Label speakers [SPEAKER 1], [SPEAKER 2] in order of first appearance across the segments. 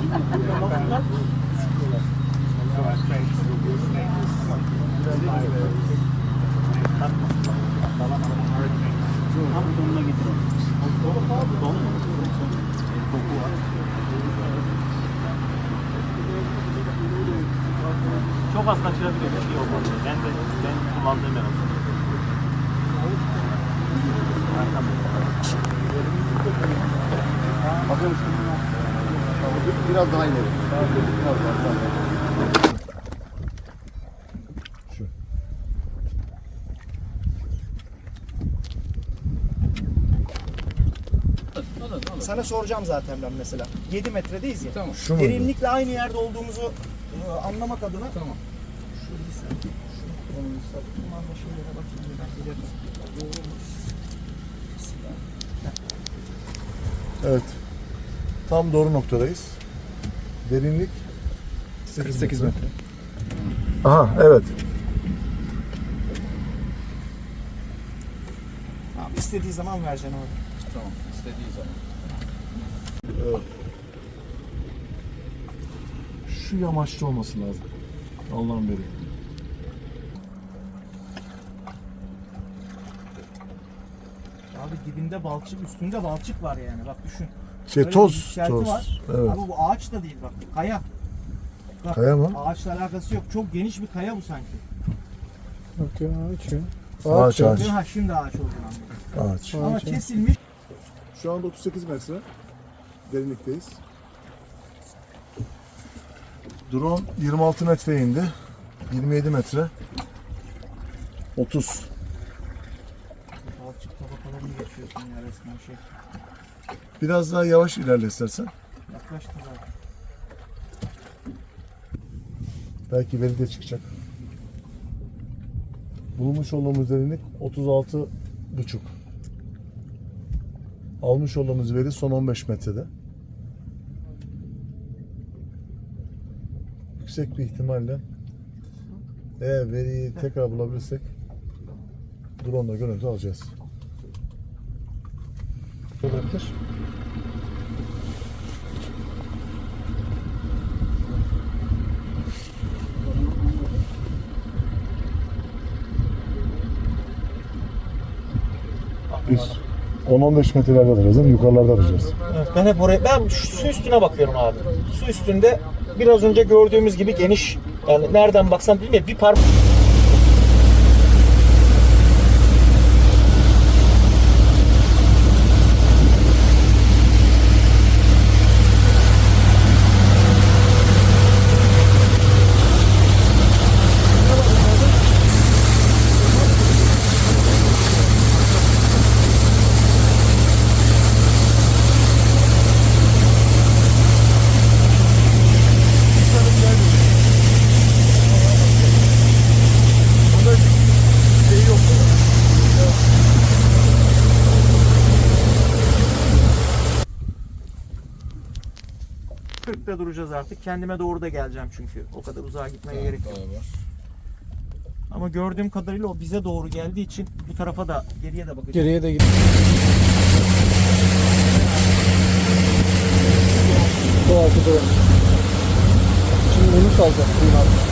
[SPEAKER 1] Çok az kaçırabiliyor. Bir şey olmaz. Ben de ben kullandığım yer olsun.
[SPEAKER 2] Biraz daha ileri. Biraz daha, biraz daha. Şu.
[SPEAKER 3] Sana soracağım zaten ben mesela. 7 metredeyiz ya.
[SPEAKER 2] Tamam. Şu?
[SPEAKER 3] Derinlikle aynı yerde olduğumuzu e, anlamak adına. Tamam. Şu bir saniye. Şu konuyu saptım ama şeylere bakayım ben bilirim. Doğru mu?
[SPEAKER 2] Evet. Tam doğru noktadayız. Derinlik
[SPEAKER 3] 48 metre.
[SPEAKER 2] Aha evet.
[SPEAKER 3] Tamam istediği zaman vereceksin abi.
[SPEAKER 4] Tamam. istediği zaman.
[SPEAKER 2] Şu yamaçta olması lazım. Allah'ın beri.
[SPEAKER 3] Abi dibinde balçık, üstünde balçık var yani. Bak düşün.
[SPEAKER 2] Şey
[SPEAKER 3] Böyle bir
[SPEAKER 2] toz,
[SPEAKER 3] yükselti
[SPEAKER 2] toz.
[SPEAKER 3] var.
[SPEAKER 2] Evet.
[SPEAKER 3] Ama bu ağaç da değil bak. Kaya. Bak,
[SPEAKER 2] Kaya mı?
[SPEAKER 3] Ağaçla alakası yok. Çok geniş bir kaya bu sanki.
[SPEAKER 5] Bak ya ağaç ya.
[SPEAKER 2] Ağaç, ağaç.
[SPEAKER 3] Ha şimdi ağaç olduğunu anladım.
[SPEAKER 2] Ağaç.
[SPEAKER 3] Ama
[SPEAKER 5] Ağaç,
[SPEAKER 3] kesilmiş.
[SPEAKER 2] Şu anda 38 metre derinlikteyiz. Drone 26 metre indi. 27 metre. 30.
[SPEAKER 3] Balçık tabakalarını geçiyorsun ya resmen şey.
[SPEAKER 2] Biraz daha yavaş ilerle istersen.
[SPEAKER 3] Yaklaştı zaten.
[SPEAKER 2] Belki veri de çıkacak. Bulmuş olduğumuz derinlik 36 buçuk. Almış olduğumuz veri son 15 metrede. Yüksek bir ihtimalle eğer veriyi tekrar bulabilirsek drone ile görüntü alacağız. Olabilir. Biz 10-15 metrelerde arayacağız? Yukarılarda arayacağız.
[SPEAKER 3] Evet, ben hep oraya, ben su üstüne bakıyorum abi. Su üstünde biraz önce gördüğümüz gibi geniş, yani nereden baksan bilmiyorum bir parmak Kırkta duracağız artık. Kendime doğru da geleceğim çünkü. O kadar uzağa gitmeye gerek yok. Ama gördüğüm kadarıyla o bize doğru geldiği için bu tarafa da geriye de bakacağım.
[SPEAKER 5] Geriye de git. Su altı doğru. Şimdi bunu salacağız suyun altına.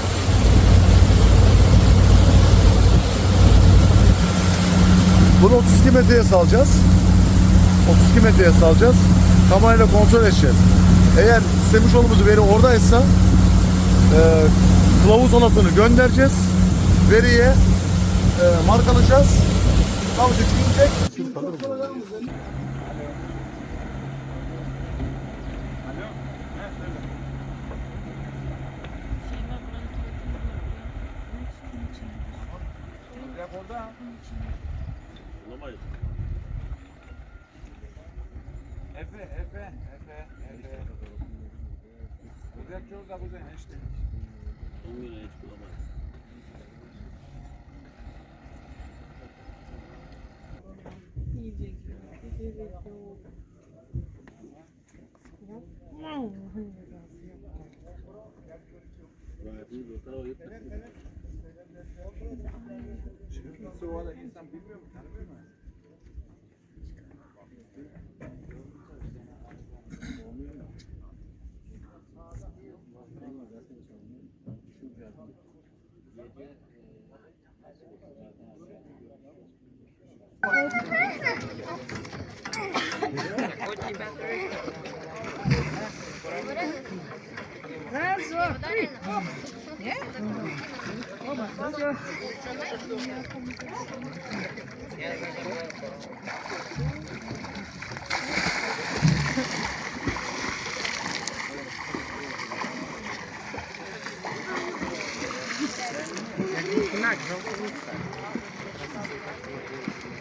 [SPEAKER 2] Bunu 32 metreye salacağız. 32 metreye salacağız. Kamerayla kontrol edeceğiz. Eğer istemiş olduğumuz veri oradaysa e, kılavuz onatını göndereceğiz. Veriye e, markalayacağız. Tam çıkacak.
[SPEAKER 4] Efe, Efe, Efe, Efe. Buradaki yolda bu sene işte. Şimdi Sova'da insan bilmiyor mu, tanımıyor mu? Раз, два, три, оп! Нет? Оба, все. Nak, nak, nak.